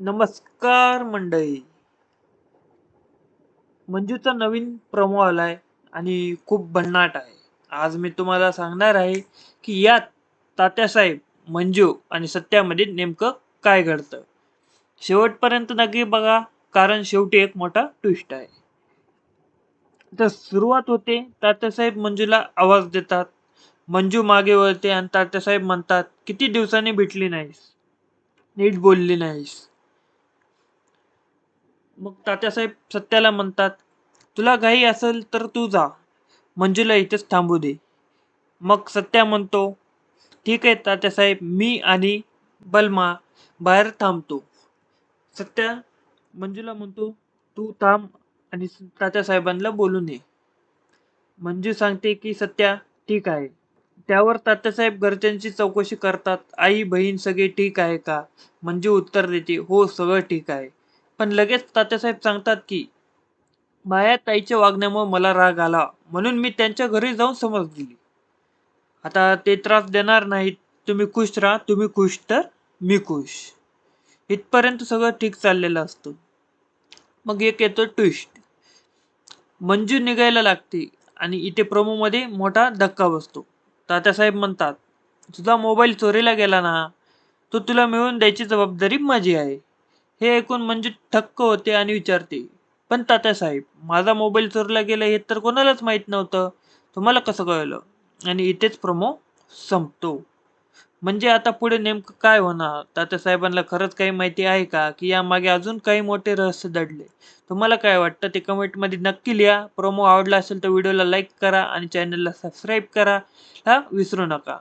नमस्कार मंडळी. मंजूचा नवीन प्रमो आलाय आणि खूप भन्नाट आहे. आज मी तुम्हाला सांगणार आहे की यात तात्यासाहेब मंजू आणि सत्यामध्ये नेमकं काय घडतं? शेवटपर्यंत नक्की बघा कारण शेवटी एक मोठा ट्विस्ट आहे. तर सुरुवात होते तात्यासाहेब मंजूला आवाज देतात. मंजू मागे वळते आणि तात्यासाहेब म्हणतात किती दिवसांनी भेटली नाहीस? नीट बोलली नाहीस. मग तात्यासाहेब सत्याला म्हणतात तुला घाई असेल तर तू जा. मंजूला इथेच थांबू दे. मग सत्या म्हणतो ठीक आहे तात्यासाहेब मी आणि बलमा बाहेर थांबतो. सत्या मंजूला म्हणतो तू थांब आणि तात्यासाहेबांना बोलून ये मंजू सांगते की सत्या ठीक आहे. त्यावर तात्यासाहेब घरच्यांची चौकशी करतात. आई बहीण सगळे ठीक आहे का? मंजू उत्तर देते हो सगळं ठीक आहे. पण लगेच तात्यासाहेब सांगतात की माया ताईच्या वागण्यामुळे मला राग आला. म्हणून मी त्यांच्या घरी जाऊन समज दिली. आता ते त्रास देणार नाहीत. तुम्ही खुश राहा. तुम्ही खुश तर मी खुश. इथपर्यंत सगळं ठीक चाललेलं असतं. मग एक येतो ट्विस्ट. मंजू निघायला लागते आणि इथे प्रोमोमध्ये मोठा धक्का बसतो. तात्यासाहेब म्हणतात तुझा मोबाईल चोरीला गेला ना. तो तुला मिळवून द्यायची जबाबदारी माझी आहे. हे ऐकून मंजू थक्क होते आणि विचारते पण तात्यासाहेब माझा मोबाईल चोरला गेला हे तर कोणालाच माहीत नव्हतं. तुम्हाला कसं कळलं? आणि इथेच प्रोमो संपतो. म्हणजे आता पुढे नेमकं काय होणार? तात्यासाहेबांना खरंच काही माहिती आहे का? की यामागे अजून काही मोठे रहस्य दडले. तुम्हाला काय वाटतं? ते कमेंटमध्ये नक्की लिहा. प्रोमो आवडला असेल तर व्हिडिओला लाईक करा आणि चॅनलला सबस्क्राईब करा. हा विसरू नका.